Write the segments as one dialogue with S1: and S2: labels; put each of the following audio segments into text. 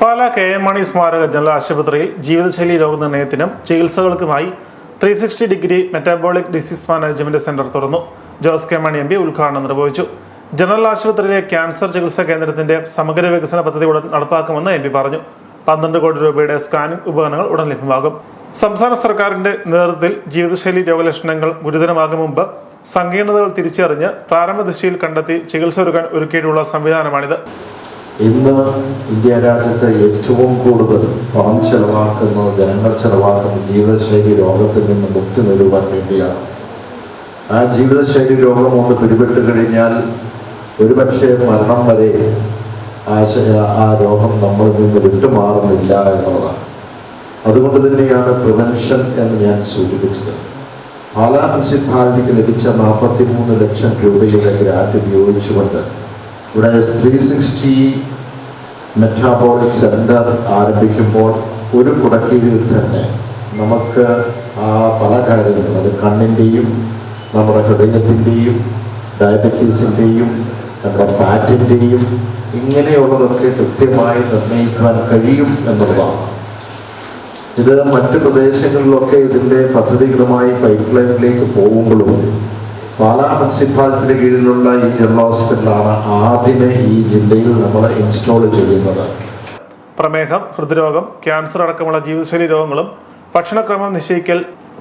S1: Pala K M മണി സ്മാരക general ആശുപത്രിയിൽ ജീവിതശൈലി രോഗനിർണയത്തിനും ചികിത്സകൾക്കുമായി three sixty degree metabolic disease management centre തുറന്നു. Jose K Mani M P ഉദ്ഘാടനം നിർവഹിച്ചു. ജനറൽ ആശുപത്രിയിലെ ക്യാൻസർ ചികിത്സാ കേന്ദ്രത്തിന്റെ സമഗ്ര വികസന പദ്ധതി ഉടൻ നടപ്പാക്കുമെന്ന് എം പി പറഞ്ഞു. പന്ത്രണ്ട് കോടി രൂപയുടെ സ്കാനിംഗ് ഉപകരണങ്ങൾ ഉടൻ ലഭ്യമാകും. സംസ്ഥാന സർക്കാരിന്റെ നേതൃത്വത്തിൽ ജീവിതശൈലി രോഗലക്ഷണങ്ങൾ ഗുരുതരമാകും മുമ്പ് സങ്കീർണതകൾ തിരിച്ചറിഞ്ഞ് പ്രാരംഭ ദിശയിൽ കണ്ടെത്തി ചികിത്സ ഒരുക്കാൻ ഒരുക്കിയിട്ടുള്ള സംവിധാനമാണിത്.
S2: ഇന്ന് ഇന്ത്യ രാജ്യത്ത് ഏറ്റവും കൂടുതൽ പണം ചെലവാക്കുന്നത് ജനങ്ങൾ ചെലവാക്കുന്ന ജീവിതശൈലി രോഗത്തിൽ നിന്ന് മുക്തി നേടുവാൻ വേണ്ടിയാണ്. ആ ജീവിതശൈലി രോഗം ഒന്ന് പിടിപെട്ട് കഴിഞ്ഞാൽ ഒരുപക്ഷെ മരണം വരെ ആ രോഗം നമ്മളിൽ നിന്ന് വിട്ടുമാറുന്നില്ല എന്നുള്ളതാണ്. അതുകൊണ്ട് തന്നെയാണ് പ്രിവെൻഷൻ എന്ന് ഞാൻ സൂചിപ്പിച്ചത്. പാലാ മുനിസിപ്പാലിറ്റിക്ക് ലഭിച്ച നാൽപ്പത്തി മൂന്ന് ലക്ഷം രൂപയുടെ ഗ്രാന്റ് ഉപയോഗിച്ചുകൊണ്ട് ഇവിടെ ത്രീ സിക്സ്റ്റി മെറ്റാബോളിക് സെന്റർ ആരംഭിക്കുമ്പോൾ ഒരു കുടക്കീഴിൽ തന്നെ നമുക്ക് ആ പല കാര്യങ്ങളും അത് കണ്ണിന്റെയും നമ്മുടെ ഹൃദയത്തിന്റെയും ഡയബറ്റീസിന്റെയും നമ്മുടെ ഫാറ്റിന്റെയും ഇങ്ങനെയുള്ളതൊക്കെ കൃത്യമായി നിർണയിക്കുവാൻ കഴിയും എന്നുള്ളതാണ്. ഇത് മറ്റ് പ്രദേശങ്ങളിലൊക്കെ ഇതിന്റെ പദ്ധതികളുമായി പൈപ്പ് ലൈനിലേക്ക് പോകുമ്പോഴും പാലാ മുനിസിപ്പാലിറ്റിയുടെ കീഴിലുള്ള ഈ ജനറൽ ഹോസ്പിറ്റലാണ് ആദ്യമേ ഈ ജില്ലയിൽ നമ്മൾ ഇൻസ്റ്റാൾ ചെയ്യുന്നത്.
S1: പ്രമേഹം ഹൃദ്രോഗം ക്യാൻസർ അടക്കമുള്ള ജീവിതശൈലി രോഗങ്ങളും ഭക്ഷണക്രമം നിശ്ചയിക്കൽ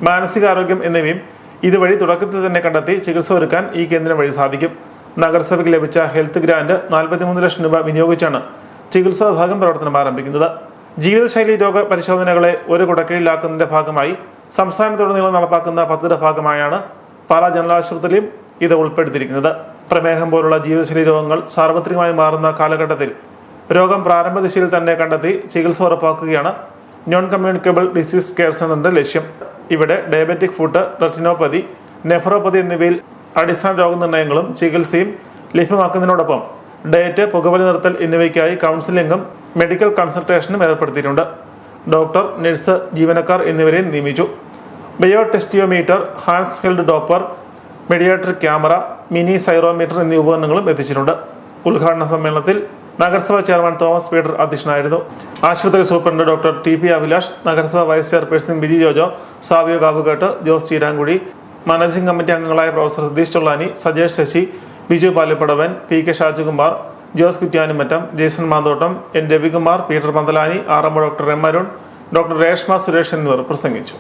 S1: മാനസികാരോഗ്യം എന്നിവയും ഇതുവഴി തുടക്കത്തിൽ തന്നെ കണ്ടെത്തി ചികിത്സ ഒരുക്കാൻ ഈ കേന്ദ്രം വഴി സാധിക്കും. നഗരസഭയ്ക്ക് ലഭിച്ച ഹെൽത്ത് ഗ്രാന്റ് നാൽപ്പത്തിമൂന്ന് ലക്ഷം രൂപ വിനിയോഗിച്ചാണ് ചികിത്സാ വിഭാഗം പ്രവർത്തനം ആരംഭിക്കുന്നത്. ജീവിതശൈലി രോഗ പരിശോധനകളെ ഒരു കുടക്കീഴിലാക്കുന്നതിന്റെ ഭാഗമായി സംസ്ഥാനത്തുടനീളം നടപ്പാക്കുന്ന പദ്ധതിയുടെ ഭാഗമായാണ് പാലാ ജനറൽ ആശുപത്രിയിലും ഇത് ഉൾപ്പെടുത്തിയിരിക്കുന്നത്. പ്രമേഹം പോലുള്ള ജീവിതശൈലി രോഗങ്ങൾ സാർവത്രികമായി മാറുന്ന കാലഘട്ടത്തിൽ രോഗം പ്രാരംഭ ദിശയിൽ തന്നെ കണ്ടെത്തി ചികിത്സ ഉറപ്പാക്കുകയാണ് നോൺ കമ്മ്യൂണിക്കബിൾ ഡിസീസ് കെയർ സെന്ററിന്റെ ലക്ഷ്യം. ഇവിടെ ഡയബറ്റിക് ഫുഡ് റെറ്റിനോപ്പതി നെഫ്രോപ്പതി എന്നിവയിൽ അടിസ്ഥാന രോഗനിർണയങ്ങളും ചികിത്സയും ലഭ്യമാക്കുന്നതിനോടൊപ്പം ഡയറ്റ് പുകവലി നിർത്തൽ എന്നിവയ്ക്കായി കൗൺസിലിംഗും മെഡിക്കൽ കൺസൾട്ടേഷനും ഏർപ്പെടുത്തിയിട്ടുണ്ട്. ഡോക്ടർ നഴ്സ് ജീവനക്കാർ എന്നിവരെ നിയമിച്ചു. Biothesiometer hand held Doppler മെഡിയാട്രിക് ക്യാമറ മിനി സൈറോമീറ്റർ എന്നീ ഉപകരണങ്ങളും എത്തിച്ചിട്ടുണ്ട്. ഉദ്ഘാടന സമ്മേളനത്തിൽ നഗരസഭാ ചെയർമാൻ തോമസ് പീറ്റർ അധ്യക്ഷനായിരുന്നു. ആശുപത്രി superintendent doctor T P Abhilash നഗരസഭാ vice chairperson Biji Jojo Savio Kavukettu Jose Cheerankudi managing committee അംഗങ്ങളായ professor Satheesh Chollani Sajesh Sasi Biju Palappadavan P K Shajukumar Jose Kuttiyanimattam Jason Manthottam N Ravikumar Peter Manthalani Aramma doctor M Arun doctor Reshma Suresh എന്നിവർ പ്രസംഗിച്ചു.